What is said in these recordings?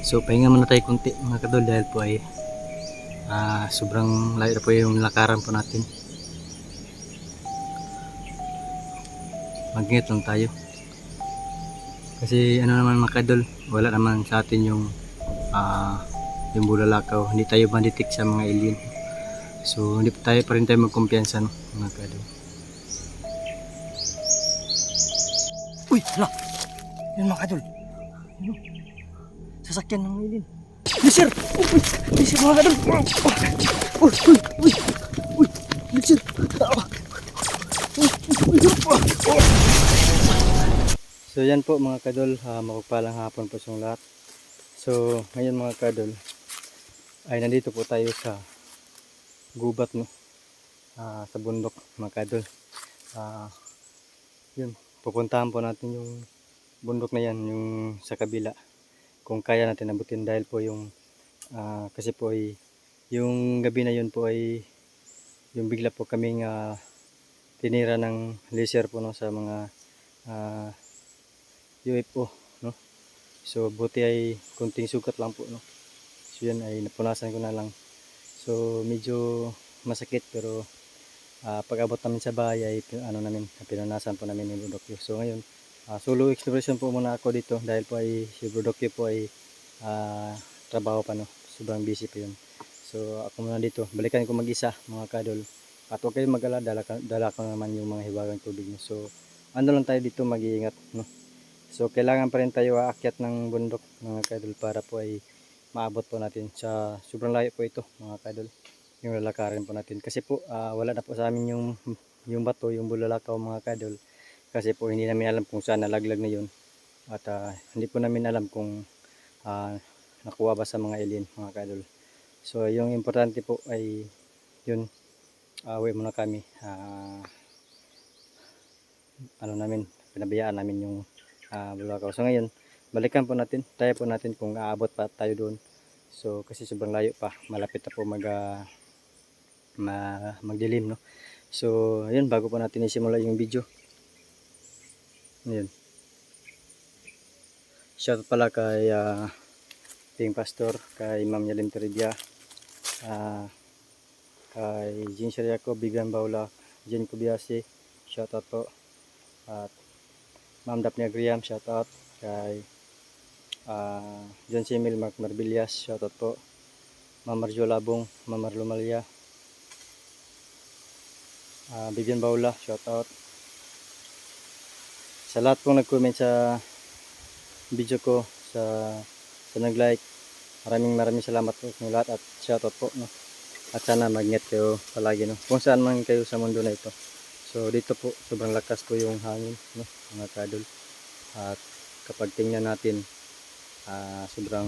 So pahinga muna tayo kunti mga kadol dahil po ay ah, sobrang layo po yung lakaran po natin. Mag-ingat lang tayo. Kasi ano naman mga kadol, wala naman sa atin yung ah, yung bulalakaw. Hindi tayo manditik sa mga alien. So hindi pa tayo pa rin tayo magkumpiyansa no, mga kadol. Uy, hala! Yan mga kadol. Ano? Sasakyan ng alien. Mister! Uy! Mister mga kadol! Uy! Uy! Uy! Uy! Ah! Uy! So yan po mga kadol, uh, mapagpalang hapon po sa lahat. So ngayon mga kadol, ay nandito po tayo sa gubat no, Ah, sa bundok mga kadol. Ah, yun, pupuntahan po natin yung bundok na yan, yung sa kabila. Kung kaya natin abutin dahil po yung, ah, kasi po ay, yung gabi na yun po ay, yung bigla po kaming ah, tinira ng laser po no, sa mga ah, UFO, no? So, buti ay kunting sugat lang po, no? So, yan ay napunasan ko na lang. So, medyo masakit pero ah, pag abot namin sa bahay ay ano namin, pinunasan po namin ni Budokyo. So, ngayon, ah, solo exploration po muna ako dito dahil po ay si Budokyo po ay ah, trabaho pa, no? Sobrang busy pa yun. So, ako muna dito. Balikan ko mag-isa, mga kadol. At huwag kayong mag-ala, dala, dala ko naman yung mga hiwagang tubig niyo. So, ano lang tayo dito mag-iingat, no? So kailangan pa rin tayo aakyat ng bundok mga kadol para po ay maabot po natin sa sobrang layo po ito mga kadol yung lalakarin po natin kasi po ah, wala na po sa amin yung yung bato yung bulalakaw mga kadol kasi po hindi namin alam kung saan nalaglag na yun at ah, hindi po namin alam kung ah, nakuha ba sa mga alien mga kadol so yung importante po ay yun awi muna kami ah, ano namin pinabayaan namin yung ah Bulacau. So ngayon, balikan po natin, tayo po natin kung aabot pa tayo doon. So kasi sobrang layo pa, malapit na po mag ah, ma, magdilim no. So ayun, bago po natin isimula yung video. Ayun. Shout pala kay ah, Ting Pastor, kay Ma'am Yalim Teridia, ah, kay Jean Shariaco, Bigan Baula, Jen Kubiasi, shout out po. At Ma'am Daphne Agriam, shout out kay ah John Simil, Mark Marbillas, shout out po. Ma'am Marjo Labong, Ma'am Marlo Malia, ah Vivian Baula, shout out. Sa lahat pong nag-comment sa video ko, sa sa nag-like, maraming maraming salamat po sa lahat at shout out po. No? At sana mag-ingat kayo palagi no? kung saan man kayo sa mundo na ito. So dito po sobrang lakas po yung hangin no mga kadol. At kapag tingnan natin ah, sobrang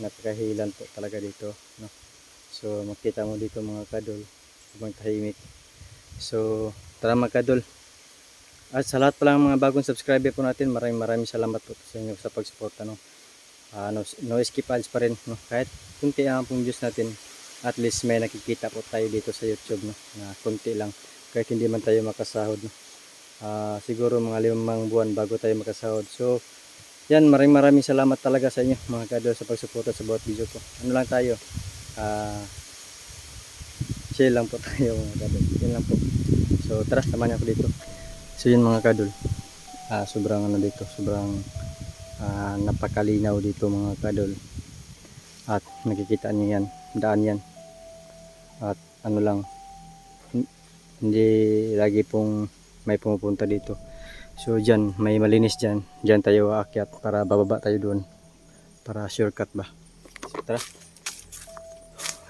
napakahilan po talaga dito no. So makita mo dito mga kadol sobrang tahimik. So tara mga kadol. At sa lahat pala mga bagong subscriber po natin, maraming maraming salamat po sa inyo sa pagsuporta no. Ah, no, no skip ads pa rin no. Kahit kunti ang pong views natin, at least may nakikita po tayo dito sa YouTube no. Na kunti lang kahit hindi man tayo makasahod no. Ah, siguro mga limang buwan bago tayo makasahod. So, yan, maraming maraming salamat talaga sa inyo mga kadol sa pagsuporta sa bawat video ko. Ano lang tayo? Ah, chill lang po tayo mga kadol. Yan lang po. So, tara, niyo ako dito. So, yun mga kadol. Ah, sobrang ano dito, sobrang ah, napakalinaw dito mga kadol. At nakikita niyo yan, daan yan. At ano lang, hindi lagi pong may pumupunta dito. So dyan, may malinis dyan. Dyan tayo aakyat para bababa tayo doon. Para shortcut ba. So tara.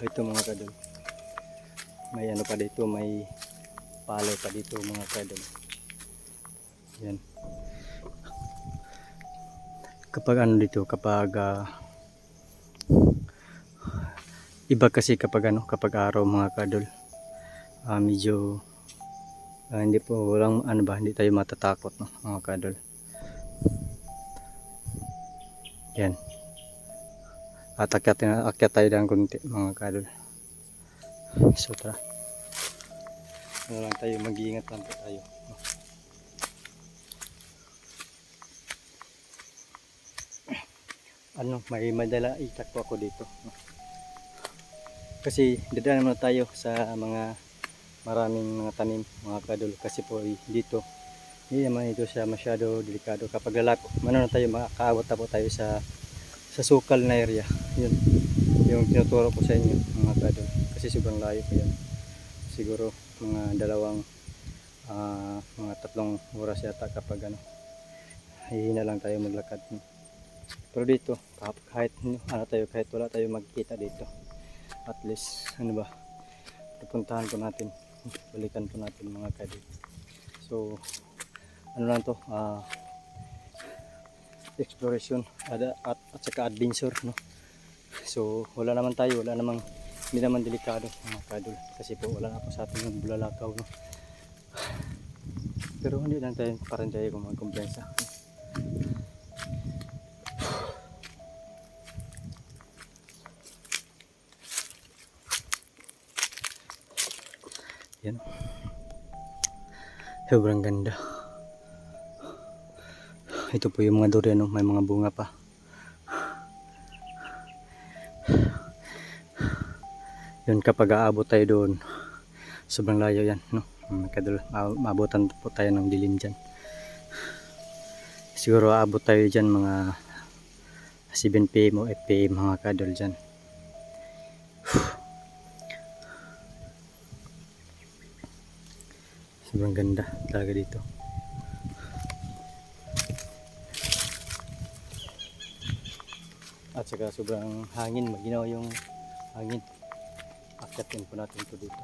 Ito mga kadol. May ano pa dito, may palo pa dito mga kadol. Yan. Kapag ano dito, kapag ah, iba kasi kapag ano, kapag araw mga kadol ah medyo ah, hindi po walang ano ba hindi tayo matatakot no mga kadol yan at akyat, akyat tayo ng kunti mga kadol so tara. Ano lang tayo mag-iingat lang tayo ano, may madala itak po ako dito. Kasi dadaan muna tayo sa mga maraming mga tanim, mga kadol. Kasi po eh, dito, hindi naman ito siya masyado delikado. Kapag lalako, ano na tayo, makakaabot na po tayo sa sa sukal na area. Yun, yung tinuturo ko sa inyo, mga kadol. Kasi sobrang layo ko yan. Siguro mga dalawang, ah, mga tatlong oras yata kapag ano, hihina lang tayo maglakad. Pero dito, kah- kahit ano tayo, kahit wala tayo magkita dito, at least, ano ba, pupuntahan po natin, balikan po natin mga kadi. So, ano lang to, ah, exploration at, at, at saka adventure, no? So, wala naman tayo, wala namang, hindi naman delikado mga kadol. Kasi po, wala na po sa atin yung bulalakaw, no? Pero hindi lang tayo, parang tayo kung Yan. Sobrang ganda. Ito po yung mga durian, no? may mga bunga pa. Yun kapag aabot tayo doon, sobrang layo yan. No? Kadul, ma- maabutan po tayo ng dilim dyan. Siguro aabot tayo dyan mga 7 pm o 8 pm mga kadol dyan. Sobrang ganda talaga dito. At saka sobrang hangin, maginaw yung hangin. Akyatin po natin to dito.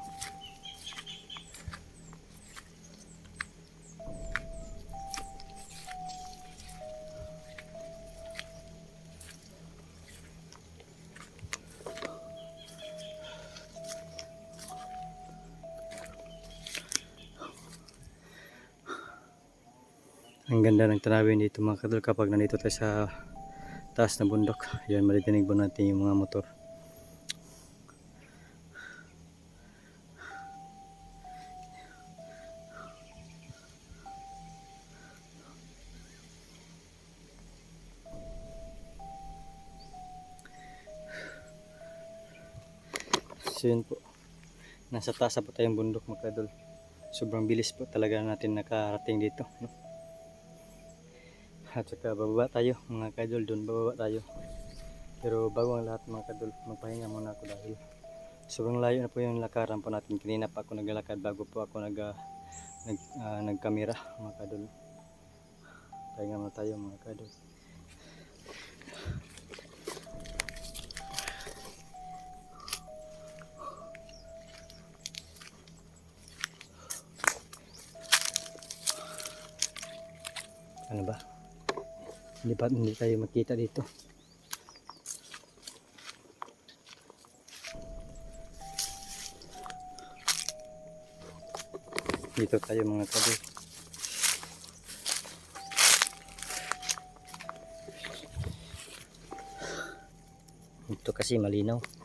Ang ganda ng tanawin dito mga kadol kapag nandito tayo sa taas na bundok. Yan, maritinig po natin yung mga motor. So yun po. Nasa taas po tayong bundok mga kadol. Sobrang bilis po talaga natin nakarating dito. No? At saka bababa tayo mga kadol doon bababa tayo. Pero bago ang lahat mga kadol, magpahinga muna ako dahil sobrang layo na po yung lakaran po natin. Kanina pa ako naglalakad bago po ako nag, ah, nag, ah, nagkamera mga kadol. Pahinga muna tayo mga kadol. Hindi pa hindi tayo makita dito. Dito tayo mga kabe. Ito kasi malinaw.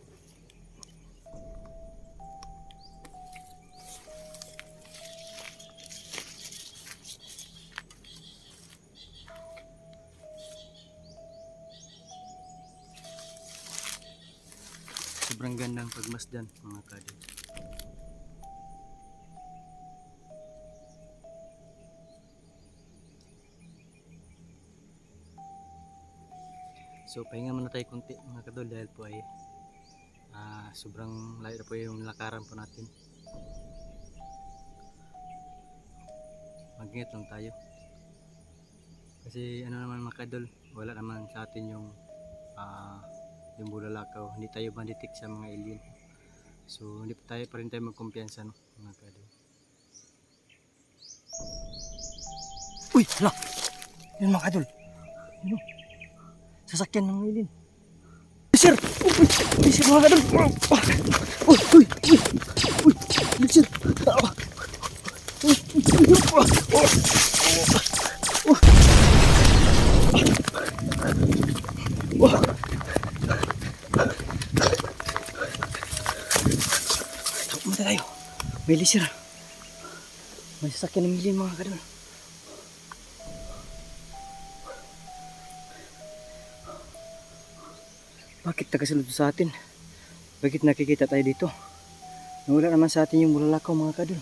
Sobrang gandang pagmasdan mga kabe. So pahinga muna tayo kunti mga kadol dahil po ay ah, sobrang layo po yung lakaran po natin. Mag-ingat lang tayo. Kasi ano naman mga kadol, wala naman sa atin yung ah, yung bulalakaw. Hindi tayo banditik sa mga alien. So hindi tayo pa rin tayo magkumpiyansa no, mga kadol. Uy, hala! Yun mga kadol. Yun. Sasakyan ng alien. Sir! Uy! Uy! Sir mga kadol! Uy! Uy! Uy! Uy! Uy! Sir! Ah! Uy! Uy! Uy! Ah! Oh! Oh! Oh! Takbo muna tayo. May lisir. May sasakyan ng alien mga kadol. Bakit nakasunod sa atin? Bakit nakikita tayo dito? Nawala naman sa atin yung bulalakaw mga kadol.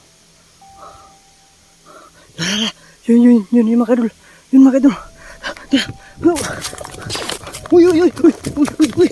Lala, yun, yun, yun, yun mga kadol. Yun mga kadol. Uy, uy, uy, uy, uy, uy, uy.